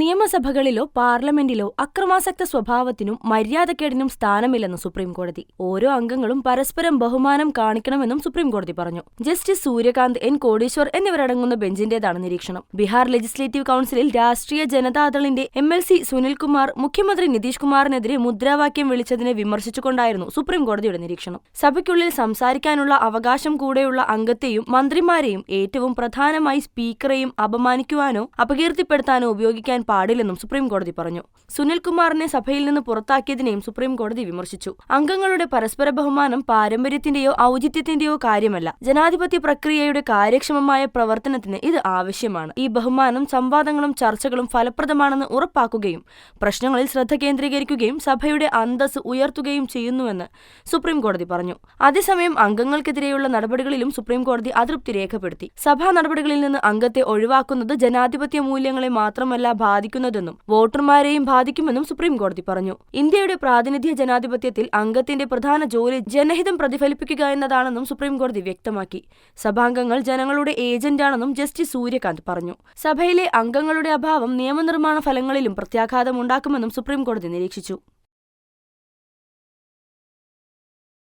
നിയമസഭകളിലോ പാർലമെന്റിലോ അക്രമാസക്ത സ്വഭാവത്തിനും മര്യാദക്കേടിനും സ്ഥാനമില്ലെന്ന് സുപ്രീംകോടതി. ഓരോ അംഗങ്ങളും പരസ്പരം ബഹുമാനം കാണിക്കണമെന്നും സുപ്രീംകോടതി പറഞ്ഞു. ജസ്റ്റിസ് സൂര്യകാന്ത് എൻ കോടീശ്വർ എന്നിവരടങ്ങുന്ന ബെഞ്ചിന്റേതാണ് നിരീക്ഷണം. ബീഹാർ ലെജിസ്ലേറ്റീവ് കൌൺസിലിൽ രാഷ്ട്രീയ ജനതാദളിന്റെ എം എൽ സി സുനിൽകുമാർ മുഖ്യമന്ത്രി നിതീഷ് കുമാറിനെതിരെ മുദ്രാവാക്യം വിളിച്ചതിനെ വിമർശിച്ചുകൊണ്ടായിരുന്നു സുപ്രീംകോടതിയുടെ നിരീക്ഷണം. സഭയ്ക്കുള്ളിൽ സംസാരിക്കാനുള്ള അവകാശം കൂടെയുള്ള അംഗത്തെയും മന്ത്രിമാരെയും ഏറ്റവും പ്രധാനമായി സ്പീക്കറെയും അപമാനിക്കുവാനോ അപകീർത്തിപ്പെടുത്താനോ ഉപയോഗിക്കാൻ പാടില്ലെന്നും സുപ്രീംകോടതി പറഞ്ഞു. സുനിൽകുമാറിനെ സഭയിൽ നിന്ന് പുറത്താക്കിയതിനെയും സുപ്രീംകോടതി വിമർശിച്ചു. അംഗങ്ങളുടെ പരസ്പര ബഹുമാനം പാരമ്പര്യത്തിന്റെയോ ഔചിത്യത്തിന്റെയോ കാര്യമല്ല. ജനാധിപത്യ പ്രക്രിയയുടെ കാര്യക്ഷമമായ പ്രവർത്തനത്തിന് ഇത് ആവശ്യമാണ്. ഈ ബഹുമാനം സംവാദങ്ങളും ചർച്ചകളും ഫലപ്രദമാണെന്ന് ഉറപ്പാക്കുകയും പ്രശ്നങ്ങളിൽ ശ്രദ്ധ കേന്ദ്രീകരിക്കുകയും സഭയുടെ അന്തസ് ഉയർത്തുകയും ചെയ്യുന്നുവെന്ന് സുപ്രീംകോടതി പറഞ്ഞു. അതേസമയം അംഗങ്ങൾക്കെതിരെയുള്ള നടപടികളിലും സുപ്രീം കോടതി അതൃപ്തി രേഖപ്പെടുത്തി. സഭാ നടപടികളിൽ നിന്ന് അംഗത്തെ ഒഴിവാക്കുന്നത് ജനാധിപത്യ മൂല്യങ്ങളെ മാത്രമല്ല ബാധിക്കുന്നതെന്നും വോട്ടർമാരെയും ബാധിക്കുമെന്നും സുപ്രീം കോടതി പറഞ്ഞു. ഇന്ത്യയുടെ പ്രാതിനിധ്യ ജനാധിപത്യത്തിൽ അംഗത്തിന്റെ പ്രധാന ജോലി ജനഹിതം പ്രതിഫലിപ്പിക്കുക എന്നതാണെന്നും സുപ്രീംകോടതി വ്യക്തമാക്കി. സഭാംഗങ്ങൾ ജനങ്ങളുടെ ഏജന്റാണെന്നും ജസ്റ്റിസ് സൂര്യകാന്ത് പറഞ്ഞു. സഭയിലെ അംഗങ്ങളുടെ അഭാവം നിയമനിർമ്മാണ ഫലങ്ങളിലും പ്രത്യാഘാതമുണ്ടാക്കുമെന്നും സുപ്രീംകോടതി നിരീക്ഷിച്ചു.